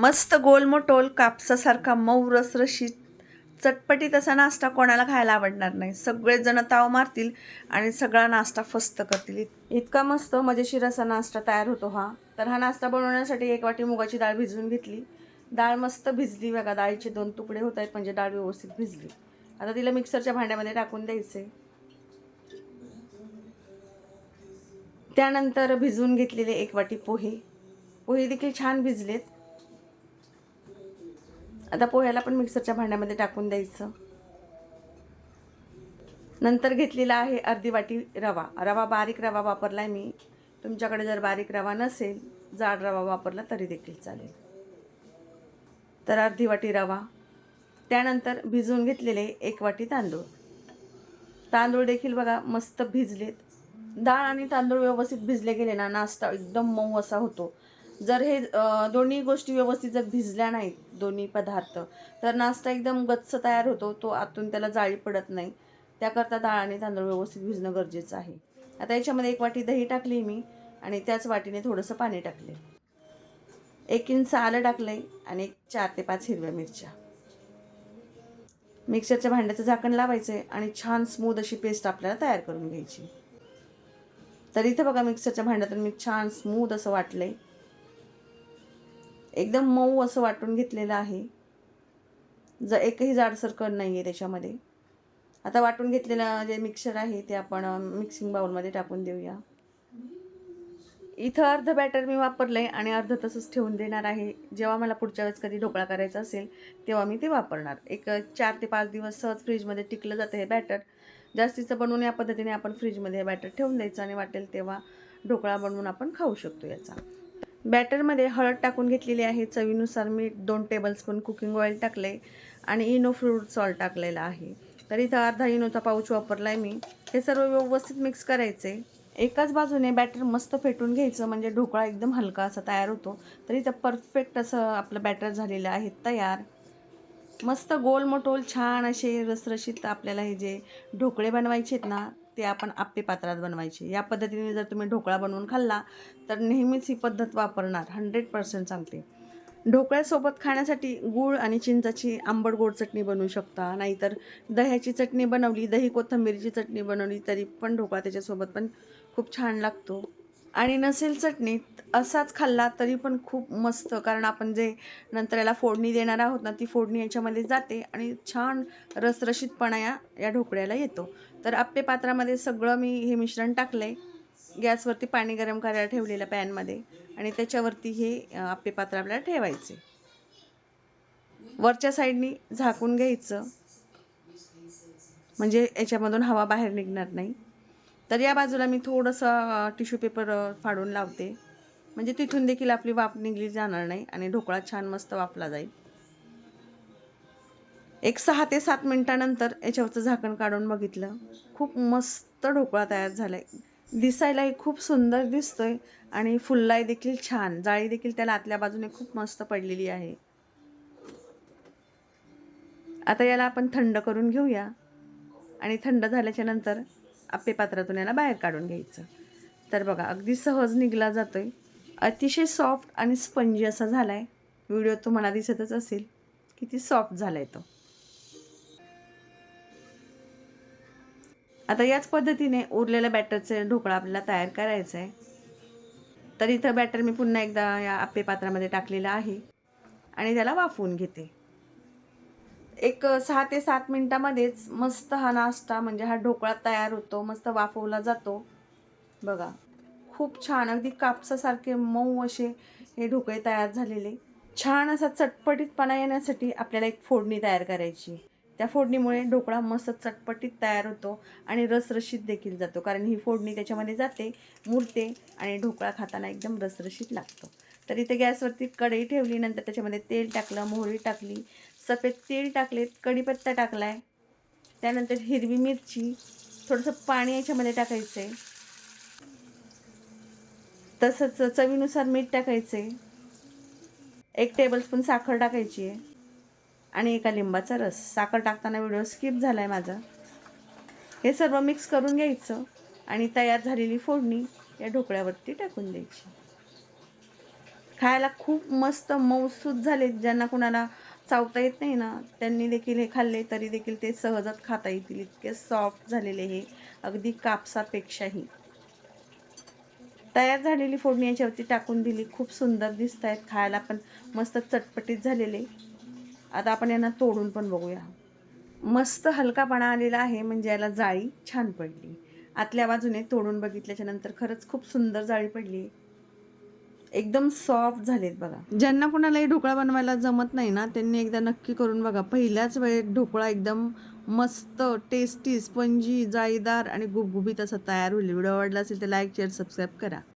मस्त गोलमोटोल कापसासारखा मऊ रसरशीत चटपटीत असा नाश्ता कोणाला खायला आवडणार नाही. सगळेजण ताव मारतील आणि सगळा नाश्ता फस्त करतील. इत- इतका मस्त मजेशीर असा नाश्ता तयार होतो हा. तर हा नाश्ता बनवण्यासाठी एक वाटी मुगाची डाळ भिजवून घेतली. डाळ मस्त भिजली बघा. डाळीचे दोन तुकडे होत आहेत म्हणजे डाळ व्यवस्थित भिजली. आता तिला मिक्सरच्या भांड्यामध्ये टाकून द्यायचे. त्यानंतर भिजवून घेतलेले एक वाटी पोहे. पोहे देखील छान भिजलेत. आता पोह्याला पण मिक्सरच्या भांड्यामध्ये टाकून द्यायचं. नंतर घेतलेला आहे अर्धी वाटी रवा. रवा बारीक रवा वापरला आहे मी. तुमच्याकडे जर बारीक रवा नसेल जाड रवा वापरला तरी देखील चालेल. तर अर्धी वाटी रवा. त्यानंतर भिजवून घेतलेले एक वाटी तांदूळ. तांदूळ देखील बघा मस्त भिजलेत. डाळ आणि तांदूळ व्यवस्थित भिजले गेले ना नाश्ता एकदम मऊ असा होतो. जर हे दोन्ही गोष्टी व्यवस्थित जर भिजल्या नाहीत दोन्ही पदार्थ तर नाश्ता एकदम गच्च तयार होतो तो आतून त्याला जाळी पडत नाही. त्याकरता डाळ आणि तांदूळ व्यवस्थित भिजणं गरजेचं आहे. आता याच्यामध्ये एक वाटी दही टाकली मी आणि त्याच वाटीने थोडंसं पाणी टाकले. एक इंच आलं टाकलं आहे आणि एक चार ते पाच हिरव्या मिरच्या. मिक्सरच्या भांड्याचं झाकण लावायचं आहे आणि छान स्मूद अशी पेस्ट आपल्याला तयार करून घ्यायची. तर इथं बघा मिक्सरच्या भांड्यातून मी छान स्मूद असं वाटलं आहे एकदम मऊ असं वाटून घेतलेलं आहे. ज एकही जाडसर कण नाही आहे त्याच्यामध्ये. आता वाटून घेतलेलं जे मिक्सर आहे ते आपण मिक्सिंग बाउलमध्ये टाकून देऊया. इथं अर्ध बॅटर मी वापरलं आहे आणि अर्ध तसंच ठेवून देणार आहे. जेव्हा मला पुढच्या वेळेस कधी ढोकळा करायचा असेल तेव्हा मी ते वापरणार. एक चार ते पाच दिवस सहज फ्रीजमध्ये टिकलं जातं हे बॅटर जास्तीचं बनवून या पद्धतीने आपण फ्रीजमध्ये हे बॅटर ठेवून द्यायचं आणि वाटेल तेव्हा ढोकळा बनवून आपण खाऊ शकतो याचा. बॅटरमध्ये हळद टाकून घेतलेली आहे. चवीनुसार मी दोन टेबलस्पून कुकिंग ऑइल टाकले आणि इनो फ्रूट सॉल्ट टाकलेला आहे. तर इथं अर्धा इनोचा पाऊच वापरला आहे मी. हे सर्व व्यवस्थित मिक्स करायचे. एकाच बाजूने बॅटर मस्त फेटून घ्यायचं म्हणजे ढोकळा एकदम हलका असा तयार होतो. तर इथं परफेक्ट असं आपलं बॅटर झालेलं आहे तयार. मस्त गोल मोटोल छान असे रसरशीत आपल्याला हे जे ढोकळे बनवायचे आहेत ना ते आपण आप्पे पात्रात बनवायचे. या पद्धतीने जर तुम्ही ढोकळा बनवून खाल्ला तर नेहमीच ही पद्धत वापरणार. हंड्रेड पर्सेंट सांगते. ढोकळ्यासोबत खाण्यासाठी गूळ आणि चिंचाची आंबट गोड चटणी बनवू शकता. नाहीतर दह्याची चटणी बनवली दही कोथिंबीरची चटणी बनवली तरी पण ढोकळा त्याच्यासोबत पण खूप छान लागतो. आणि नसेल चटणीत असाच खाल्ला तरी पण खूप मस्त. कारण आपण जे नंतर याला फोडणी देणार आहोत ना ती फोडणी याच्यामध्ये जाते आणि छान रसरशीतपणा या या ढोकळ्याला येतो. तर आप्पे पात्रामध्ये सगळं मी हे मिश्रण टाकलं आहे गॅसवरती पाणी गरम करायला ठेवलेलं पॅनमध्ये आणि त्याच्यावरती हे आप्पे पात्र आपल्याला ठेवायचे. वरच्या साईडनी झाकून घ्यायचं. म्हणजे याच्यामधून हवा बाहेर निघणार नाही. तर या बाजूला मी थोडंसं टिश्यू पेपर फाडून लावते. म्हणजे तिथून देखील आपली वाफ निघली जाणार नाही आणि ढोकळा छान मस्त वाफला जाईल. एक सहा ते सात मिनटानंतर याच्यावरचं झाकण काढून बघितलं. खूप मस्त ढोकळा तयार झाला आहे दिसायलाही खूप सुंदर दिसतो आहे आणि फुललाही देखील छान. जाळी देखील त्याला आतल्या बाजूने खूप मस्त पडलेली आहे. आता याला आपण थंड करून घेऊया. आणि थंड झाल्याच्यानंतर आप्पे पात्रातून याला बाहेर काढून घ्यायचं. तर बघा अगदी सहज निघला आहे अतिशय सॉफ्ट आणि स्पंजी असा झाला आहे व्हिडिओ तुम्हाला दिसतच असेल. किती सॉफ्ट झाला आहे तो. आता याच पद्धतीने उरलेल्या बॅटरचे ढोकळा आपल्याला तयार करायचा आहे तर इथं बॅटर मी पुन्हा एकदा या आप्पे पात्रामध्ये टाकलेलं आहे. आणि त्याला वाफवून घेते. एक सहा ते सात मिनटामध्येच मस्त हा नाश्ता म्हणजे हा ढोकळा तयार होतो मस्त वाफवला जातो. बघा खूप छान. अगदी कापसासारखे मऊ असे हे ढोकळे तयार झालेले. छान असा चटपटीतपणा येण्यासाठी आपल्याला एक फोडणी तयार करायची. त्या फोडणीमुळे ढोकळा मस्त चटपटीत तयार होतो आणि रसरशीत देखील जातो कारण ही फोडणी त्याच्यामध्ये जाते मुरते आणि ढोकळा खाताना एकदम रसरशीत लागतो. तर इथे गॅसवरती कढई ठेवली नंतर त्याच्यामध्ये तेल टाकलं मोहरी टाकली सफेद तेल टाकलेत कढीपत्ता टाकला आहे त्यानंतर हिरवी मिरची थोडंसं पाणी याच्यामध्ये टाकायचं आहे तसंच चवीनुसार मीठ टाकायचं आहे एक टेबलस्पून साखर टाकायची आहे. आणि एका लिंबाचा रस. साखर टाकताना व्हिडिओ स्किप झाला आहे माझा. हे सर्व मिक्स करून घ्यायचं आणि तयार झालेली फोडणी या ढोकळ्यावरती टाकून द्यायची. खायला खूप मस्त मौसूद झाले ज्यांना कुणाला चावता येत नाही ना त्यांनी देखील हे खाल्ले तरी देखील ते सहजच खाता येतील. इतके सॉफ्ट झालेले हे अगदी कापसापेक्षाही. तयार झालेली फोडणी याच्यावरती टाकून दिली. खूप सुंदर दिसत आहेत खायला पण मस्त चटपटीत झालेले. आता आपण यांना तोडून पण बघूया. मस्त हलकापणा आलेला आहे म्हणजे याला जाळी छान पडली. आतल्या बाजूने तोडून बघितल्याच्या नंतर खरंच खूप सुंदर जाळी पडली. एकदम सॉफ्ट झालेत बघा. ज्यांना कुणालाही ढोकळा बनवायला जमत नाही ना त्यांनी एकदा नक्की करून बघा. पहिल्याच वेळेत ढोकळा एकदम मस्त टेस्टी स्पंजी जाळीदार आणि गुबगुबीत असा तयार होईल. व्हिडिओ आवडला असेल तर लाईक शेअर सबस्क्राईब करा.